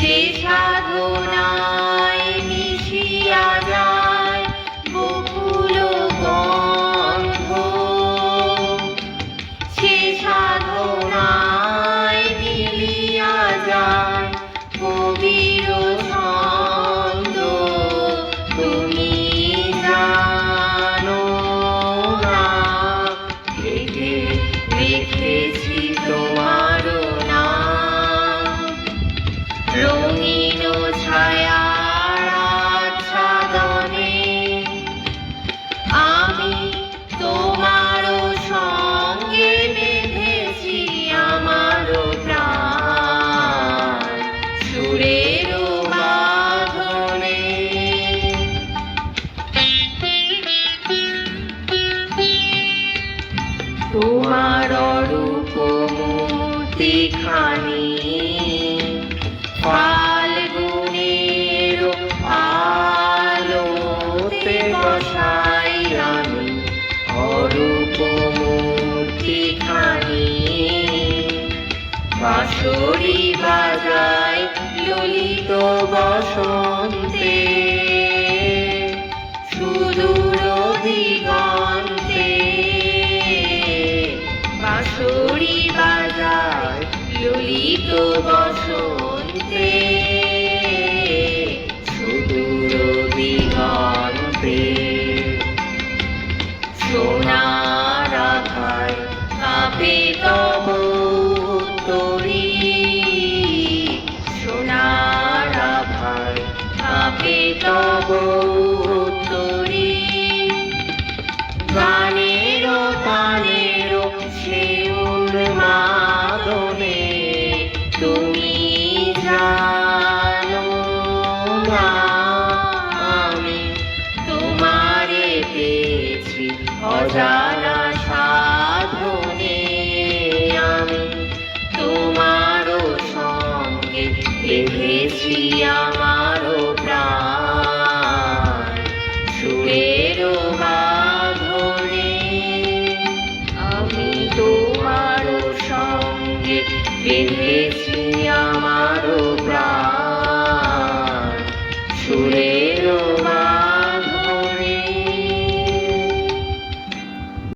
সে সাধনায় মূর্তি খানি ফাল্গুনের আলোতে বসাই আমি অরূপ মূর্তি খানি বাঁশরি বাজায় বসন্তে সুদূর দিগন্তে সোনার আধার কাপে তব তরি সোনার আধার কাপে তব পেয়েছি অজানা